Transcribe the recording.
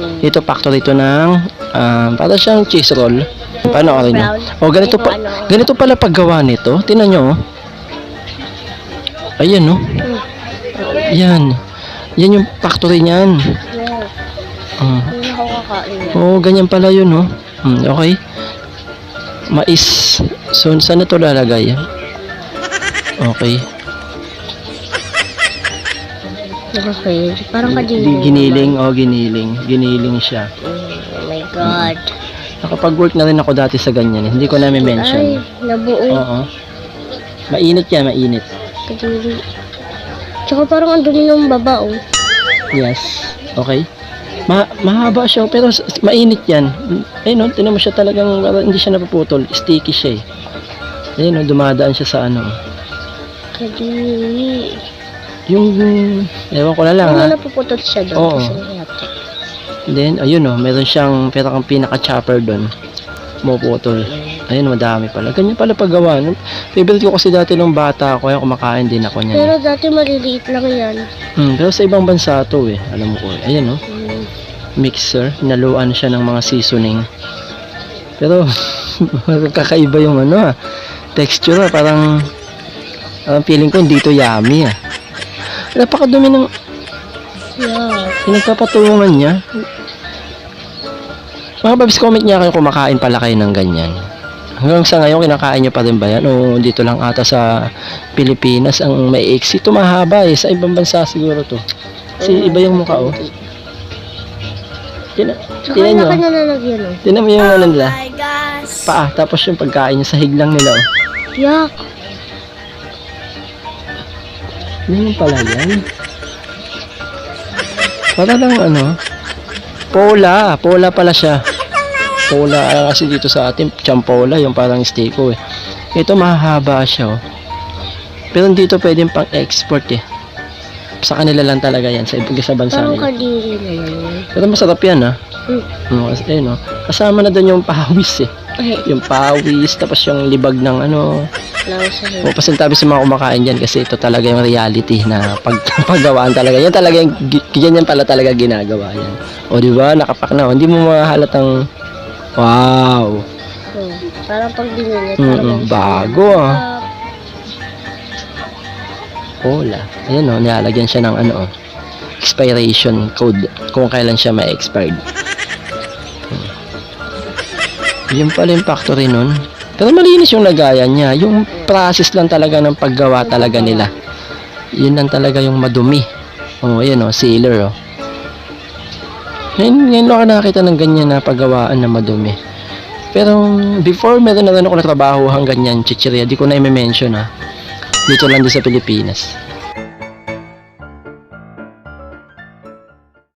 Mm. Ito factory ito ng ah, para siyang cheese roll. Paano ka rin? Brown. Oh, ganito Ito, pa ano? ganito pala paggawa nito. Tingnan nyo. oh. Ayan no. Yan. Yan yung factory niyan. Yan. Oo, ganyan pala yun, no? Hmm, okay. Mais. So, saan na ito lalagay? Okay. Okay. Parang kadiling. Giniling, oh, giniling. Giniling siya. Oh my God. Nakapag-work na rin ako dati sa ganyan. Hindi ko na Ay, mention nabuo. Oo. Mainit yan, mainit. Kadiri. Tsaka parang ang dumi ng baba, oh. Yes. Okay. Ma mahaba siya, pero mainit yan. Ayun, no? Tinan mo siya talagang, hindi siya napuputol. Sticky siya eh. Ayun, no? Dumadaan siya sa ano. Kadiri. Yung, ewan ko na lang, ha? Ano napuputot siya doon? Oo. Kasi. Then, ayun oh, meron siyang, pero kang pinaka-chopper doon. Pumuputol. Ayun, madami pala. Ganyan pala paggawa. Favorite ko kasi dati nung bata ako, kaya kumakain din ako niyan. Pero dati maliliit lang yan. Hmm, pero sa ibang bansa to eh. Alam mo ko eh. Ayun oh, Mm. mixer. Naluan siya ng mga seasoning. Pero, kakaiba yung ano ah. Texture ah, parang, parang feeling ko hindi to yummy ah. Napakadumi ng Yeah. pinagpapatungan niya. Mga babs, comment niya kayo kumakain pala kayo ng ganyan. Hanggang sa ngayon, kinakain niyo pa rin ba yan? O dito lang ata sa Pilipinas, ang may iksi. Ito mahaba eh. Sa ibang bansa siguro to. Kasi iba yung mukha oh. Tina, tinan nyo. laki na lalagyan, oh. Tinan mo yung ano nila. Paa, tapos yung pagkain niya sa higlang nila oh. Yak. Ano pala yan? Para lang ano? Pola. Pola pala siya. Pola. ah, kasi dito sa atin, champola, yung parang steko eh. Ito mahaba siya oh. Pero dito pwedeng pang export eh. Sa kanila lang talaga yan. Sa ibang sa bansa Parang nila. kadiri. Pero masarap yan ah. Mm. No, kasi, eh, no? Kasama na doon yung pawis eh. Ay, Yung pawis, tapos yung libag ng ano, nausahin. O, pasintabi sa mga kumakain dyan kasi ito talaga yung reality na pag, paggawaan talaga. Yan talaga yung, gi- yan yan pala talaga ginagawa yan. O, di ba? Nakapak na. Hindi mo mahalatang, wow. Oh, parang pag dinilit. Mm-mm, bago ah. Cola. Ayan o, nilalagyan siya ng ano o, expiration code kung kailan siya ma-expired. Hmm. Yun pala yung factory nun. Pero malinis yung lagayan niya. Yung process lang talaga ng paggawa talaga nila. Yun lang talaga yung madumi. Oh, ayan o, sealer o. Ngayon, ngayon lang ako nakakita ng ganyan na paggawaan na madumi. Pero before meron na rin ako natrabaho hang ganyan, chichirya. Di ko na i-mention ha. Dito lang din sa Pilipinas.